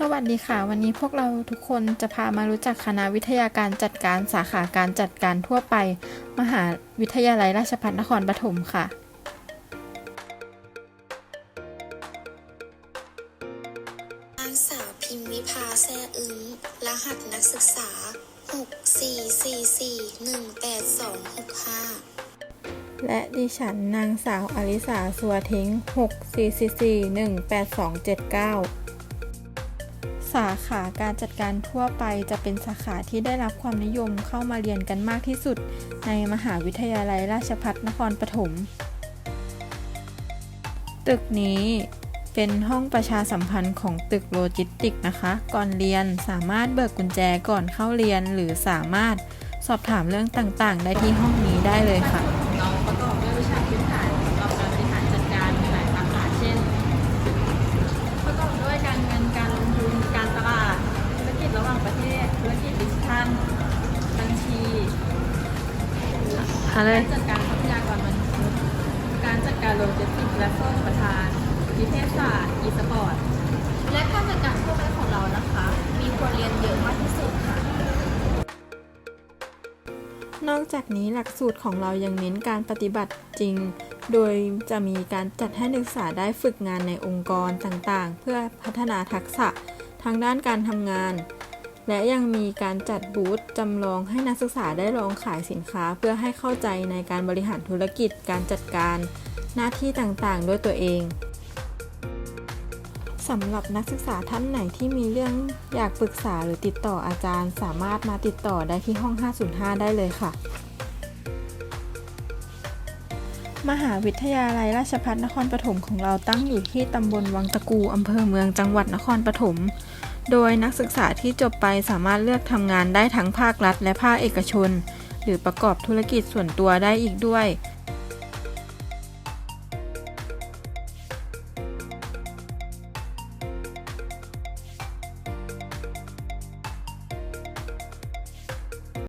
สวัสดีค่ะ วันนี้พวกเราทุกคนจะพามารู้จักคณะวิทยาการจัดการสาขาการจัดการทั่วไป มหาวิทยาลัยราชภัฏนครปฐมค่ะ นางสาวพิมวิภาแซ่อึ้งรหัสนักศึกษา 644418265 และดิฉันนางสาวอลิสาสัวเท้ง 644418279 สาขาการจัดการทั่วไปจะเป็นสาขาที่ได้รับความนิยมเข้ามาเรียนกันมากที่สุด ในมหาวิทยาลัยราชภัฏนครปฐม ตึกนี้เป็นห้องประชาสัมพันธ์ของตึกโลจิสติกนะคะ ก่อนเรียนสามารถเบิกกุญแจก่อนเข้าเรียนหรือสามารถสอบถามเรื่องต่างๆ ได้ที่ห้องนี้ได้เลยค่ะ กิจดิจิทัลบัญชีอะไรการจัดการทรัพยากรมนุษย์การจัดการโลจิสติกส์และข้อประทานนิเทศศาสตร์อีสปอร์ตและการจัดการทั่วไปของเรานะคะ มีคนเรียนเยอะมากที่สุดค่ะ นอกจากนี้หลักสูตรของเรายังเน้นการปฏิบัติจริง โดยจะมีการจัดให้นักศึกษาได้ฝึกงานในองค์กรต่างๆ เพื่อพัฒนาทักษะทางด้านการทำงาน และยังมีการจัดบูธจำลองให้นักศึกษาได้ลองขายสินค้า เพื่อให้เข้าใจในการบริหารธุรกิจ การจัดการหน้าที่ต่างๆ ด้วยตัวเองสำหรับนักศึกษาท่านไหนที่มีเรื่องอยากปรึกษาหรือติดต่ออาจารย์ สามารถมาติดต่อได้ที่ห้อง 505 ได้เลยค่ะ มหาวิทยาลัยราชภัฏนครปฐมของเราตั้งอยู่ที่ตำบลวังตะกูอำเภอเมืองจังหวัดนครปฐม โดยนักศึกษาที่จบไปสามารถเลือกทำงานได้ทั้งภาครัฐและภาคเอกชน หรือประกอบธุรกิจส่วนตัวได้อีกด้วย